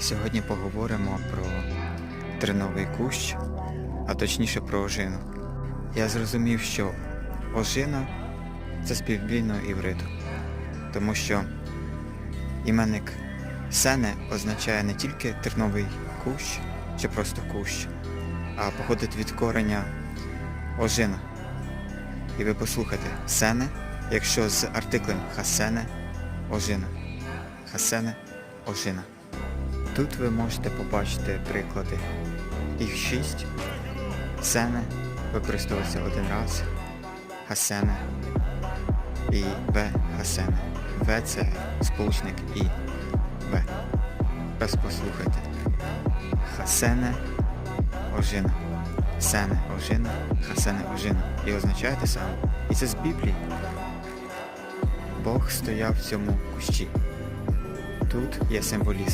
Сьогодні поговоримо про триновий кущ, а точніше про ожину. Я зрозумів, що ожина це співбійно івриту, тому що іменник сене означає не тільки терновий кущ чи просто кущ, а походить від кореня ожина. І ви послухайте, сене, якщо з артиклем хасене, ожина. Хасене, ожина. Тут ви можете побачити приклади. Їх шість. Сене використовується один раз. Хасене і В хасене. В це сполучник І. В. Раз послухайте. Хасене ожина. Сене ожина, хасене ожина. І означає те саме. І це з Біблії. Бог стояв в цьому кущі. Тут є символізм.